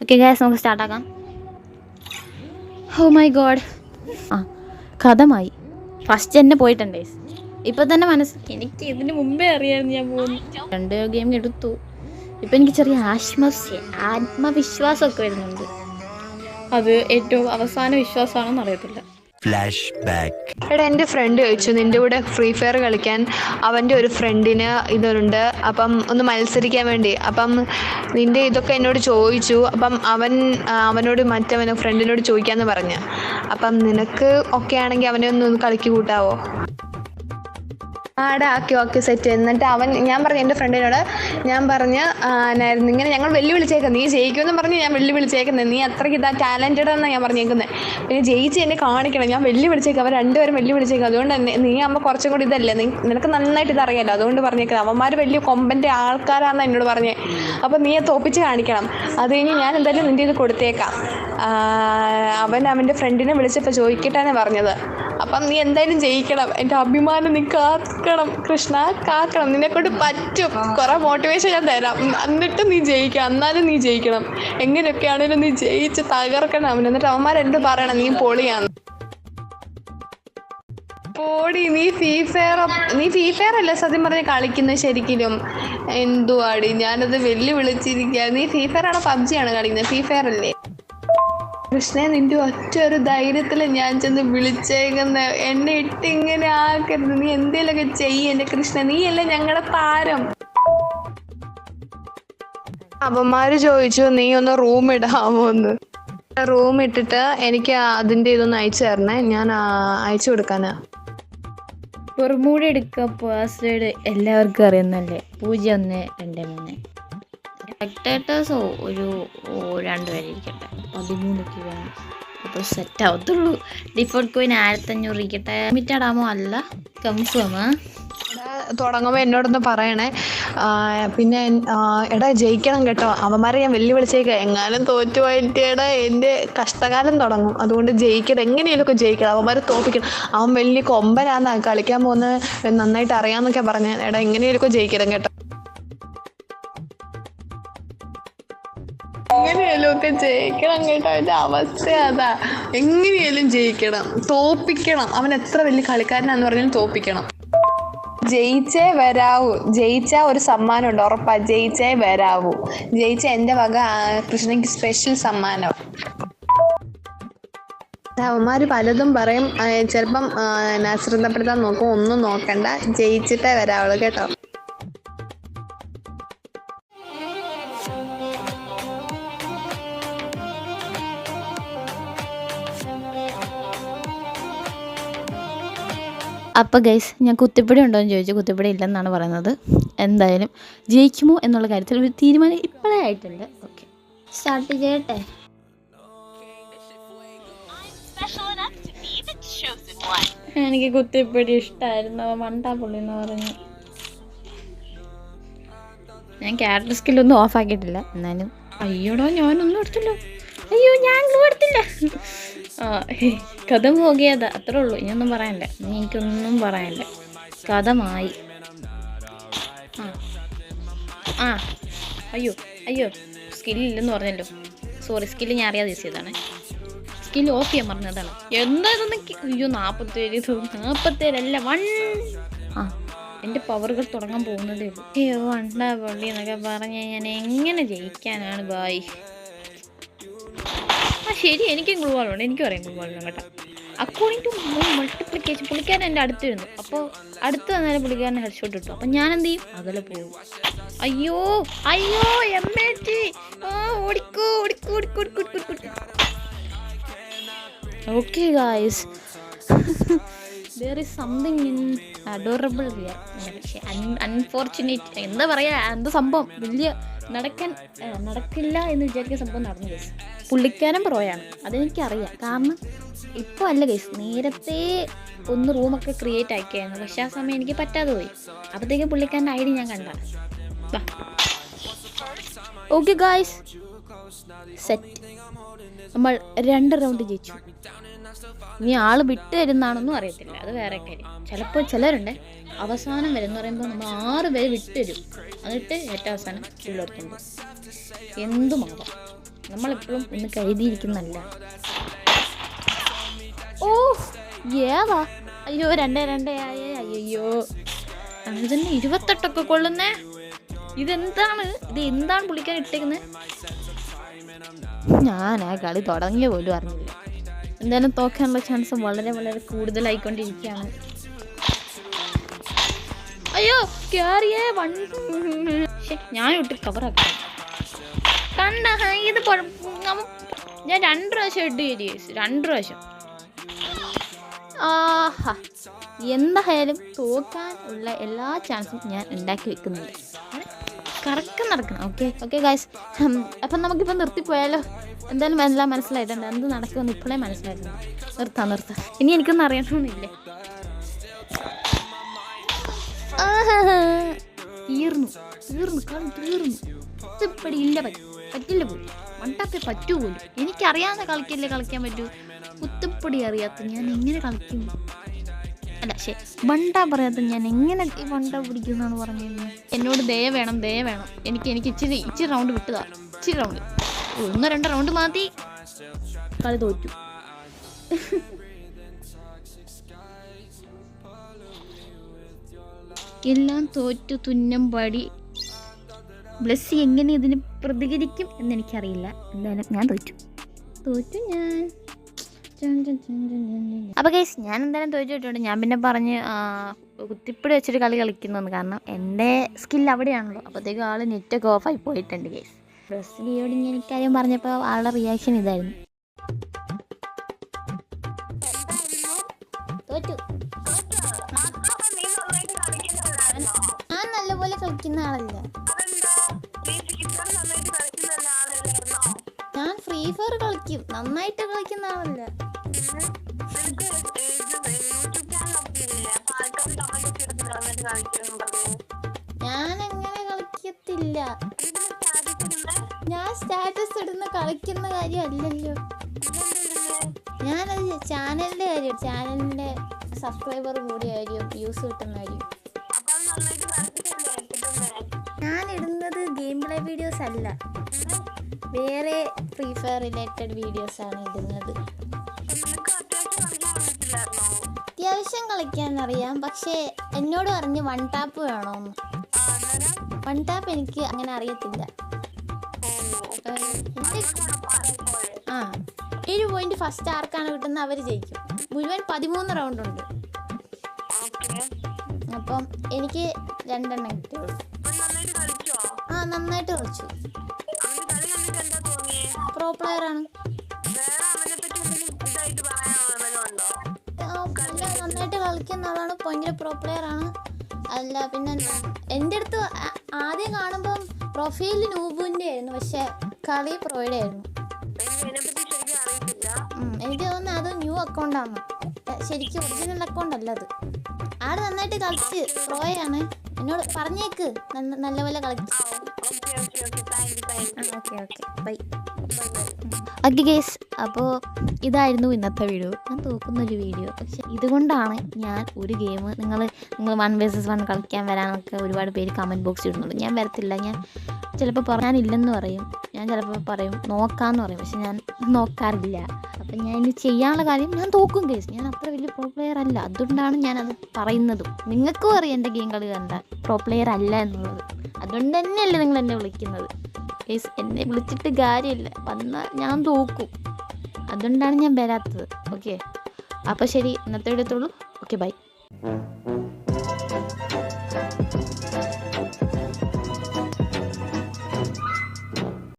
Okay gas നമുക്ക് സ്റ്റാർട്ടാക്കാം oh my God ആ കഥമായി. First തന്നെ പോയിട്ടുണ്ട് ഇപ്പൊ തന്നെ മനസ്സ് എനിക്ക് ഇതിന് മുമ്പേ അറിയാമെന്ന് ഞാൻ പോകുന്നു രണ്ട് ഗെയിം എടുത്തു. ഇപ്പൊ എനിക്ക് ചെറിയ ആത്മവിശ്വ ആത്മവിശ്വാസമൊക്കെ വരുന്നുണ്ട്. അത് ഏറ്റവും അവസാന വിശ്വാസമാണെന്ന് അറിയത്തില്ല. Flashback. എടാ എന്റെ ഫ്രണ്ട് ചോദിച്ചു നിന്റെ കൂടെ ഫ്രീ ഫയർ കളിക്കാൻ അവന്റെ ഒരു ഫ്രണ്ടിന് ഇതുണ്ട്. അപ്പം ഒന്ന് മത്സരിക്കാൻ വേണ്ടി. അപ്പം നിന്റെ ഇതൊക്കെ എന്നോട് ചോദിച്ചു. അപ്പം അവൻ അവനോട് മറ്റവനോ ഫ്രണ്ടിനോട് ചോദിക്കാമെന്ന് പറഞ്ഞു. അപ്പം നിനക്ക് ഒക്കെ ആണെങ്കിൽ അവനെ ഒന്ന് കളിക്ക് കൂട്ടാവോ? ആടാ ഓക്കെ ഓക്കെ സെറ്റ് എന്നിട്ട് അവൻ ഞാൻ പറഞ്ഞു എന്റെ ഫ്രണ്ടിനോട് ഞാൻ പറഞ്ഞ് ആനായിരുന്നു ഇങ്ങനെ ഞങ്ങൾ വെല്ലുവിളിച്ചേക്കാം നീ ജയിക്കുമെന്ന് പറഞ്ഞ് ഞാൻ വെല്ലുവിളിച്ചേക്കുന്നത് നീ അത്രയ്ക്ക് ഇതാ ടാലന്റഡ് എന്നാണ് ഞാൻ പറഞ്ഞേക്കുന്നത് പിന്നെ ജയിച്ച് എന്നെ കാണിക്കണം. ഞാൻ വെല്ലുവിളിച്ചേക്കാം. അവർ രണ്ടുപേരും വെല്ലുവിളിച്ചേക്കാം. അതുകൊണ്ട് തന്നെ നീ ആകുമ്പോൾ കുറച്ചും കൂടി ഇതല്ലേ? നീ നിനക്ക് നന്നായിട്ട് ഇതറിയാലോ? അതുകൊണ്ട് പറഞ്ഞേക്കുന്നത് അവന്മാർ വലിയ കൊമ്പന്റെ ആൾക്കാരാണെന്ന് എന്നോട് പറഞ്ഞേ. അപ്പോൾ നീ തോപ്പിച്ച് കാണിക്കണം. അത് കഴിഞ്ഞ് ഞാൻ എന്തായാലും നിന്റെ ഇത് കൊടുത്തേക്കാം. അവൻ അവന്റെ ഫ്രണ്ടിനെ വിളിച്ചപ്പോൾ ചോദിക്കട്ടെ പറഞ്ഞത്. അപ്പം നീ എന്തായാലും ജയിക്കണം. എന്റെ അഭിമാനം നീ കാക്കണം. കൃഷ്ണ കാക്കണം. നിന്നെക്കൊണ്ട് പറ്റും. കുറേ മോട്ടിവേഷൻ ഞാൻ തരാം. എന്നിട്ട് നീ ജയിക്കുക എന്നാലും നീ ജയിക്കണം. എങ്ങനെയൊക്കെയാണെങ്കിലും നീ ജയിച്ച് തകർക്കണം അവൻ എന്നിട്ട് അവന്മാരെന്ത് പറയണം? നീ പൊളിയാണ്. പോടി നീ ഫ്രീ ഫയർ നീ ഫ്രീ ഫയർ അല്ലേ സത്യം പറഞ്ഞ് കളിക്കുന്നത് ശരിക്കും എന്തുവാടി? ഞാനത് വെല്ലു വിളിച്ചിരിക്കുക നീ ഫ്രീ ഫയർ ആണോ പബ്ജി ആണോ കളിക്കുന്നത്? ഫ്രീ ഫയർ അല്ലേ? കൃഷ്ണ നിന്റെ ഒറ്റ ഒരു ധൈര്യത്തിൽ ഞാൻ ചെന്ന് വിളിച്ചേക്കുന്ന. എന്നെ ഇട്ട് ഇങ്ങനെ ആക്കരുത്. നീ എന്തേലൊക്കെ ചെയ്യേ എന്റെ കൃഷ്ണ. നീ ഞങ്ങളെ ഞങ്ങളുടെ താരം അവന്മാര് ചോദിച്ചു നീ ഒന്ന് റൂം ഇടാമോ എന്ന് റൂം ഇട്ടിട്ട് എനിക്ക് അതിന്റെ ഇതൊന്ന് അയച്ചു തരണേ. ഞാൻ അയച്ചു കൊടുക്കാനാ. പെർമൂടി എടുക്കുക പാസ്വേഡ് എല്ലാവർക്കും അറിയുന്നല്ലേ? പൂജ്യം ഒന്ന് രണ്ട് മൂന്ന്. സ്പെക്ടേറ്റേഴ്സോ ഒരു ഓ, രണ്ട് പേരിരിക്കട്ടെ. പതിമൂന്നൊക്കെ വേണം. അപ്പോൾ സെറ്റ് ആവത്തുള്ളൂ. ഡിഫോൾട്ട് കോയിൻ ആയിരത്തഞ്ഞൂറ് ഇരിക്കട്ടെ. ലിമിറ്റഡ് ആമോ അല്ല. കൺഫേം തുടങ്ങുമ്പോൾ എന്നോടൊന്ന് പറയണേ. പിന്നെ എടാ ജയിക്കണം കേട്ടോ. അവന്മാരെ ഞാൻ വെല്ലുവിളിച്ചേക്ക. എങ്ങാനും തോറ്റു പോയിട്ട് എന്റെ കഷ്ടകാലം തുടങ്ങും. അതുകൊണ്ട് ജയിക്കണം എങ്ങനെയൊക്കെ ജയിക്കണം. അവന്മാരെ തോപ്പിക്കണം. അവൻ വലിയ കൊമ്പനാന്നാ കളിക്കാൻ പോകുന്നത്. നന്നായിട്ട് അറിയാമെന്നൊക്കെ പറഞ്ഞ. എടാ എങ്ങനെയൊക്കെ ജയിക്കണം കേട്ടോ. എങ്ങനെയാലും ഒക്കെ ജയിക്കണം കേട്ടോ. എന്റെ അവസ്ഥ അതാ. എങ്ങനെയായാലും ജയിക്കണം. തോപ്പിക്കണം. അവൻ എത്ര വലിയ കളിക്കാരനാന്ന് പറഞ്ഞാലും തോപ്പിക്കണം. ജയിച്ചേ വരാവൂ. ജയിച്ച ഒരു സമ്മാനം ഉണ്ട് ഉറപ്പാ ജയിച്ചേ വരാവൂ. ജയിച്ച എന്റെ വക കൃഷ്ണയ്ക്ക് സ്പെഷ്യൽ സമ്മാനം. അവന്മാർ പലതും പറയും. ചിലപ്പം ശ്രദ്ധപ്പെടുത്താൻ നോക്കും. ഒന്നും നോക്കണ്ട. ജയിച്ചിട്ടേ വരാവുള്ളൂ കേട്ടോ. അപ്പോൾ ഗൈസ് ഞാൻ കുത്തിപ്പിടി ഉണ്ടോ എന്ന് ചോദിച്ചു. കുത്തിപ്പിടി ഇല്ലെന്നാണ് പറയുന്നത്. എന്തായാലും ജയിക്കുമോ എന്നുള്ള കാര്യത്തിൽ ഒരു തീരുമാനം ഇപ്പോഴേ ആയിട്ടുണ്ട്. ഓക്കെ സ്റ്റാർട്ട് ചെയ്യട്ടെ. എനിക്ക് കുത്തിപ്പിടി ഇഷ്ടമായിരുന്നു മണ്ടാ പുള്ളി എന്ന് പറഞ്ഞു. ഞാൻ ക്യാരക്ടർ സ്കില്ലൊന്നും ഓഫ് ആക്കിയിട്ടില്ല. എന്നാലും അയ്യോടോ ഞാനൊന്നും എടുത്തില്ല. അയ്യോ ഞാൻ എടുത്തില്ല. കഥ പോകിയതാ അത്രേ ഉള്ളൂ. ഇനിയൊന്നും പറയാനില്ല എനിക്കൊന്നും പറയാനില്ല കഥമായി. ആ. ആ. അയ്യോ അയ്യോ സ്കില്ലില്ലെന്ന് പറഞ്ഞല്ലോ. സോറി സ്കില്ല് ഞാൻ അറിയാതെ യൂസ് ചെയ്തതാണ്. സ്കിൽ ഓഫ് ചെയ്യാൻ പറഞ്ഞതാണ്. എന്താ ഇതൊന്നും അയ്യോ നാൽപ്പത്തേഴ് നാൽപ്പത്തേഴല്ല വൺ. ആ എന്റെ പവറുകൾ തുടങ്ങാൻ പോകുന്നതേ ഉള്ളൂ. അയ്യോ വണ്ടാ പൊള്ളി എന്നൊക്കെ പറഞ്ഞ് ഞാൻ എങ്ങനെ ജയിക്കാനാണ് ബായ് ആ ശരി. എനിക്കും ഗ്ലൂ ഉണ്ട് എനിക്കും അറിയാം ഗ്ലൂ വേണം കേട്ടോ. അക്കോർഡിംഗ് ടു മൾട്ടിപ്ലിക്കേഷൻ പുള്ളിക്കാരൻ എന്റെ അടുത്ത് വരുന്നു അപ്പോൾ അടുത്ത് വന്നാലും പുള്ളിക്കാരൻ ഹെഡ് ഷോട്ട് കിട്ടും അപ്പം ഞാൻ എന്ത് ചെയ്യും? അകലെ പോകും. അയ്യോ അയ്യോ എം എ ടി ഓടിക്കോ ഓടിക്കോ ഓടിക്കോ ഓടിക്കോ ഓടിക്കോ ഓടിക്കോ okay guys there is something in adorable പക്ഷേ അൺഫോർച്ചുനേറ്റ് എന്താ പറയുക എന്താ സംഭവം? വലിയ നടക്കാൻ നടക്കില്ല എന്ന് വിചാരിക്കുന്ന സംഭവം നടന്നു ഗൈസ് പുള്ളിക്കാരൻ പ്രോയാണ് അതെനിക്കറിയാം. കാരണം ഇപ്പോൾ അല്ല ഗൈസ് നേരത്തെ ഒന്ന് റൂമൊക്കെ ക്രിയേറ്റ് ആക്കിയായിരുന്നു. പക്ഷെ ആ സമയം എനിക്ക് പറ്റാതെ പോയി. അപ്പോഴത്തേക്ക് പുള്ളിക്കാരന്റെ ഐ ഡി ഞാൻ കണ്ട ഓക്കെ ഗായ്സ് സെറ്റ് നമ്മൾ രണ്ട് റൗണ്ട് ജയിച്ചു. ഇനി ആൾ വിട്ട് തരുന്നാണെന്നും അറിയത്തില്ല. അത് വേറെ കാര്യം. ചിലപ്പോൾ ചിലരുണ്ട്. അവസാനം വരെ എന്ന് പറയുമ്പോൾ നമ്മൾ ആറ് പേര് വിട്ട് തരും. എന്നിട്ട് ഏറ്റവും അവസാനം ഉള്ളെടുത്തുണ്ട് എന്തുമാകാം നമ്മളെപ്പോഴും ഒന്ന് കരുതിയിരിക്കുന്നല്ല ഓ ഏതാ? അയ്യോ രണ്ടേ രണ്ടേ ആയേ അയ്യോ അത് തന്നെ ഇരുപത്തെട്ടൊക്കെ കൊള്ളുന്നേ? ഇതെന്താണ്? ഇത് എന്താണ് പുളിക്കാൻ ഇട്ടേക്കുന്നത് ഞാൻ ആ കളി തുടങ്ങിയ പോലും അറിഞ്ഞില്ല. എന്തായാലും തോക്കാനുള്ള ചാൻസ് വളരെ വളരെ കൂടുതലായിക്കൊണ്ടിരിക്കുകയാണ്. അയ്യോ കേറിയേ ശ്ശെ, ഞാൻ ഇട്ട് കവറാക്കാം കണ്ട ഇത് ഞാൻ രണ്ട് പ്രാവശ്യം ഇട്ട് കയറി രണ്ട് പ്രാവശ്യം. ആഹാ എന്തായാലും തോക്കാൻ ഉള്ള എല്ലാ ചാൻസും ഞാൻ ഉണ്ടാക്കി വെക്കുന്നുണ്ട്. കറക്കം നടക്കണം ഓക്കെ ഓക്കെ ഗായ്സ് അപ്പം നമുക്കിപ്പോൾ നിർത്തിപ്പോയാലോ എന്തായാലും എല്ലാം മനസ്സിലായിട്ടുണ്ട്. എന്ത് നടക്കുമെന്ന് ഇപ്പോഴേ മനസ്സിലായിട്ടുണ്ട്. നിർത്താം നിർത്താം. ഇനി എനിക്കൊന്നും അറിയണമെന്നില്ലേ. തീർന്നു തീർന്നു കളി തീർന്നു. ഇപ്പടി ഇല്ല പറ്റി പറ്റില്ല പോലും. മണ്ടപ്പേ പറ്റൂ പോലും. എനിക്കറിയാവുന്ന കളിക്കല്ലേ കളിക്കാൻ പറ്റൂ? കുത്തിപ്പൊടി അറിയാത്ത ഞാൻ എങ്ങനെ കളിക്കും? അല്ല ശരി വണ്ട പറയാത്ത ഞാൻ എങ്ങനെ ഈ വണ്ട പിടിക്കുന്നാണ് പറഞ്ഞിരുന്നത് എന്നോട് ദയ വേണം ദയ വേണം. എനിക്ക് എനിക്ക് ഇച്ചിരി ഇച്ചിരി റൗണ്ട് വിട്ടതാ ഇച്ചിരി റൗണ്ട് ഒന്ന് രണ്ട് റൗണ്ട് മാറ്റി. കളി തോറ്റു. എല്ലാം തോറ്റു തുന്നം പാടി. ബ്ലസ്സി എങ്ങനെ ഇതിന് പ്രതികരിക്കും എന്ന് എനിക്കറിയില്ല എന്തായാലും ഞാൻ തോറ്റു. തോറ്റു ഞാൻ. അപ്പോൾ കേസ് ഞാൻ എന്തായാലും തോറ്റു വിട്ടുണ്ട് ഞാൻ പിന്നെ പറഞ്ഞ് കുത്തിപ്പിടി വെച്ചൊരു കളി കളിക്കുന്നതെന്ന് കാരണം എന്റെ സ്കിൽ അവിടെയാണല്ലോ. അപ്പോഴത്തേക്കും ആൾ നെറ്റൊക്കെ ഓഫായി പോയിട്ടുണ്ട് കേസ് ബ്ലസ്സിയോട് ഞാൻ ഇക്കാര്യം പറഞ്ഞപ്പോൾ ആളുടെ റിയാക്ഷൻ ഇതായിരുന്നു. കളിക്കുന്ന ആളല്ല. ഞാൻ ഫ്രീ ഫയർ കളിക്കും. നന്നായിട്ട് കളിക്കുന്ന ആളല്ല. ഞാൻ എങ്ങനെ കളിക്കത്തില്ല. ഞാൻ സ്റ്റാറ്റസ് ഇടുന്ന കളിക്കുന്ന കാര്യമല്ലല്ലോ. ഞാനത് ചാനലിന്റെ കാര്യം ചാനലിന്റെ സബ്സ്ക്രൈബർ കൂടിയ കാര്യം വ്യൂസ് കിട്ടുന്ന കാര്യം. ഇടുന്നത് ഗെയിം പ്ലേ വീഡിയോസ് അല്ല. വേറെ ഫ്രീ ഫയർ റിലേറ്റഡ് വീഡിയോസ് ആണ് ഇടുന്നത്. അത്യാവശ്യം കളിക്കാൻ അറിയാം പക്ഷേ എന്നോട് പറഞ്ഞ് വൺ ടാപ്പ് വേണോന്ന്. വൺ ടാപ്പ് എനിക്ക് അങ്ങനെ അറിയത്തില്ല. ആ ഏഴ് പോയിന്റ് ഫസ്റ്റ് ആർക്കാണ് കിട്ടുന്നത്. അവർ ജയിക്കും. മുഴുവൻ പതിമൂന്ന് റൗണ്ട് ഉണ്ട്. അപ്പം എനിക്ക് രണ്ടെണ്ണം കിട്ടിയുള്ളൂ ആ നന്നായിട്ട് കളിച്ചു. പ്രോ പ്ലെയർ ആണ്. നന്നായിട്ട് കളിക്കുന്ന ആളാണ്. ഭയങ്കര പ്രോ പ്ലെയർ ആണ്. അല്ല പിന്നെ എന്റെ അടുത്ത് ആദ്യം കാണുമ്പം പ്രൊഫൈൽ നൂബുവിന്റെ ആയിരുന്നു. പക്ഷെ കളി പ്രോയുടെ ആയിരുന്നു. എനിക്ക് തോന്നുന്നു അത് ന്യൂ അക്കൗണ്ടാണ് ശരിക്കും ഒറിജിനൽ അക്കൗണ്ട് അല്ല അത്. ആട് നന്നായിട്ട് കളിച്ച് പ്രോയാണ് എന്നോട് പറഞ്ഞേക്ക്. നല്ലപോലെ കളിച്ച് okay okay. Bye. Okay guys അപ്പോൾ ഇതായിരുന്നു ഇന്നത്തെ വീഡിയോ ഞാൻ തോക്കുന്ന ഒരു വീഡിയോ പക്ഷെ ഇതുകൊണ്ടാണ് ഞാൻ ഒരു ഗെയിം നിങ്ങൾ നിങ്ങൾ വൺ വേഴ്സസ് വൺ കളിക്കാൻ വരാനൊക്കെ ഒരുപാട് പേര് കമന്റ് ബോക്സ് ഇടുന്നുണ്ട്. ഞാൻ വരത്തില്ല. ഞാൻ ചിലപ്പോൾ പറയാനില്ലെന്ന് പറയും. ഞാൻ ചിലപ്പോൾ പറയും നോക്കാമെന്ന് പറയും. പക്ഷെ ഞാൻ നോക്കാറില്ല. അപ്പം ഞാൻ ഇനി ചെയ്യാനുള്ള കാര്യം ഞാൻ തോക്കും കേസ് ഞാൻ അത്ര പ്രോ പ്ലെയർ അല്ല. അതുകൊണ്ടാണ് ഞാനത് പറയുന്നതും. നിങ്ങൾക്കും അറിയാം എന്റെ ഗെയിം കളി കണ്ട പ്രോ പ്ലെയർ അല്ല എന്നുള്ളത്. അതുകൊണ്ട് തന്നെയല്ലേ നിങ്ങൾ എന്നെ വിളിക്കുന്നത്. പ്ലീസ് എന്നെ വിളിച്ചിട്ട് കാര്യമില്ല. വന്നാൽ ഞാൻ തോക്കും. അതുകൊണ്ടാണ് ഞാൻ വരാത്തത്. ഓക്കെ അപ്പോൾ ശരി. ഇന്നത്തെ എടുത്തോളൂ ഓക്കെ ബൈ